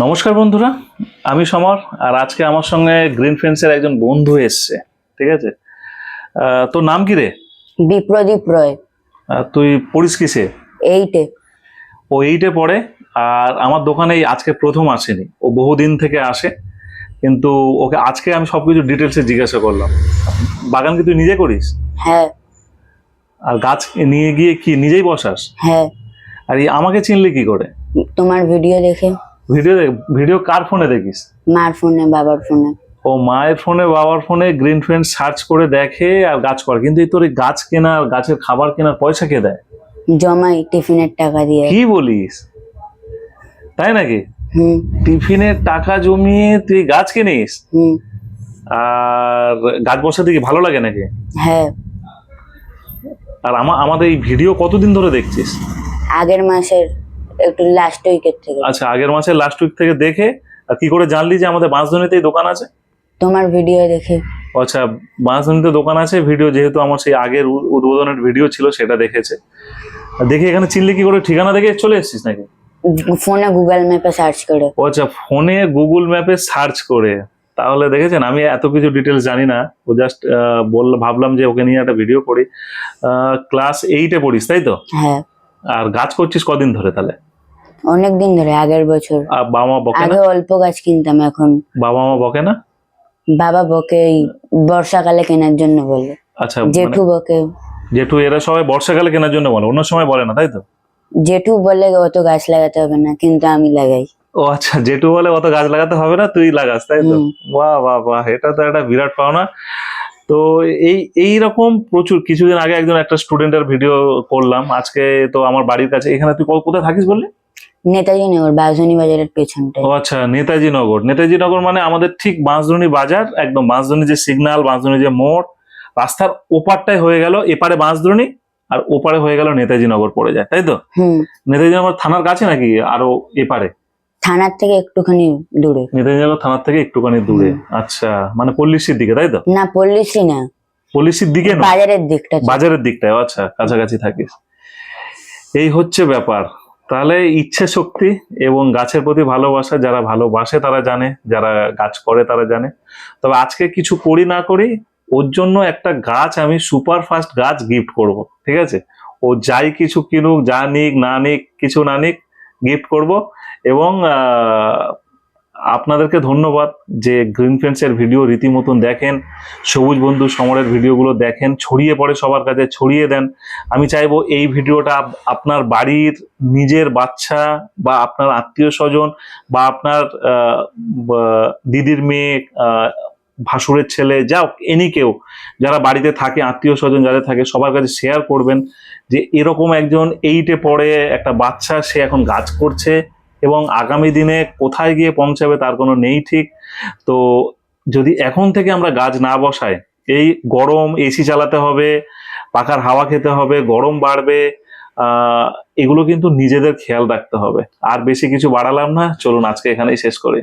নমস্কার বন্ধুরা আমি সমর আর আজকে আমার সঙ্গে গ্রিন ফ্রেন্ডসের একজন বন্ধু এসছে ঠিক আছে? তোর নাম কি রে? বিপ্রদীপ রয়। তুই পড়িস কিসে? এইটে ও এইটে পড়ে আর আমার দোকানে আজকে প্রথম আসেনি। ও বহুদিন থেকে আসে কিন্তু ওকে আজকে আমি সবকিছু ডিটেলসে জিজ্ঞাসা করলাম। বাগান কি তুই নিজে করিস? হ্যাঁ। আর গাছ নিয়ে গিয়ে কি নিজেই বসাস? হ্যাঁ। আর আমাকে চিনলি কি করে? তোমার ভিডিও দেখে। ভিডিও ভিডিও কার ফোনে দেখিস? মার ফোনে বাবার ফোনে। ও মায়ের ফোনে বাবার ফোনে গ্রিন ফ্রেন্ড সার্চ করে দেখে আর গাছ করে। কিন্তু এই তোর এই গাছ কেনা গাছের খাবার কেনার পয়সা কে দেয়? জমাই টিফিনের টাকা দিয়ে। কি বলিস? তাই নাকি? হুম। টিফিনের টাকা জমিয়ে তুই গাছ কিনিস? হুম। আর গাছ বসাতে কি ভালো লাগে নাকি? হ্যাঁ। আর আমা আমাদের এই ভিডিও কতদিন ধরে দেখছিস? আগের মাসের একটু লাস্ট উইকের থেকে। আচ্ছা আগের মাসের লাস্ট উইক থেকে দেখে আর কি করে জানলি যে আমাদের বাঁশধনিতে এই দোকান আছে? তোমার ভিডিও দেখে। আচ্ছা বাঁশধনিতে দোকান আছে ভিডিও যেহেতু আমার সেই আগের উদ্বোধনের ভিডিও ছিল সেটা দেখেছে। দেখে এখানে চিনলি কি করে ঠিকানা দেখে চলে এসেছিস নাকি? ফোনে গুগল ম্যাপে সার্চ করে। আচ্ছা ফোনে গুগল ম্যাপে সার্চ করে। তাহলে দেখেছেন আমি এত কিছু ডিটেলস জানি না। ও জাস্ট বল ভাবলাম যে ওকে নিয়ে একটা ভিডিও করি। ক্লাস এইটে পড়িস তাই তো? হ্যাঁ। আর গাছ করছিস কদিন ধরে তাহলে? অনেক দিন ধরে আগের বছর। আর বাবা মা বকে আগে না অল্প গাছ কিনতাম এখন বাবা মা বকে না? বাবা বকে এই বর্ষাকালে কেনার জন্য বলে। আচ্ছা মানে জেঠু বকে। জেঠু এরা সবাই বর্ষাকালে কেনার জন্য বলে অন্য সময় বলে না তাই তো? জেঠু বলে অত গাছ লাগাতে হবে না কিন্তু আমি লাগাই। ও আচ্ছা জেঠু বলে অত গাছ লাগাতে হবে না তুই লাগাস তাই তো? হুম। বাহ বাহ বাহ এটা তো একটা বিরাট পাওনা। তো এই এই রকম প্রচুর কিছুদিন আগে একজন একটা স্টুডেন্টের ভিডিও করলাম আজকে তো আমার বাড়ির কাছে এখানে তুই কোথায় থাকিস বললি? নেতাজি নগর বাঘজনী বাজারের পেছনটায়। ও আচ্ছা নেতাজি নগর। নেতাজি নগর মানে আমাদের ঠিক বাঁশধনী বাজার একদম বাঁশধনী যে সিগন্যাল বাঁশধনী যে মোড় রাস্তার ওপারটাই হয়ে গেল এপারে বাঁশধনী আর ওপারে হয়ে গেল নেতাজি নগর পড়ে যায় তাই তো? হুম। নেতাজি নগর থানার কাছে নাকি আরও এপারে? থানার থেকে একটুখানি দূরে। নেতাজি নগর থানার থেকে একটুখানি দূরে। আচ্ছা মানে পল্লীশ্রীর দিকে তাই তো? না পল্লিশ্রী না। পল্লীশ্রীর দিকে না বাজারের দিকটা বাজারের দিকটায় আচ্ছা কাছাকাছি থাকে এই হচ্ছে ব্যাপার। তাহলে ইচ্ছে শক্তি এবং গাছের প্রতি ভালোবাসা যারা ভালোবাসে তারা জানে যারা গাছ করে তারা জানে। তবে আজকে কিছু করি না করি ওর জন্য একটা গাছ আমি সুপার ফাস্ট গাছ গিফট করব ঠিক আছে? ও যাই কিছু কিনুক যা নিক না নিক কিছু না নিক গিফট করব। এবং আপনাদেরকে ধন্যবাদ যে গ্রিন ফ্রেন্ডসের ভিডিও রীতিমতন দেখেন, সবুজ বন্ধু সমরের ভিডিওগুলো দেখেন, ছড়িয়ে পড়ে সবার কাছে, ছড়িয়ে দেন। আমি চাইব এই ভিডিওটা আপনার বাড়ির নিজের বাচ্চা বা আপনার আত্মীয় স্বজন বা আপনার দিদির মেয়ে ভাসুরের ছেলে, যা এনি কেউ যারা বাড়িতে থাকে, আত্মীয় স্বজন যাদের থাকে, সবার কাছে শেয়ার করবেন যে এরকম একজন এইটে পড়ে একটা বাচ্চা সে এখন গাছ করছে। এবং আগামী দিনে কোথায় গিয়ে পৌঁছাবে তার কোনো নেই ঠিক। তো যদি এখন থেকে আমরা গাছ না বসাই, এই গরম এসি চালাতে হবে, পাখার হাওয়া খেতে হবে, গরম বাড়বে এগুলো কিন্তু নিজেদের খেয়াল রাখতে হবে। আর বেশি কিছু বাড়ালাম না, চলুন আজকে এখানেই শেষ করি।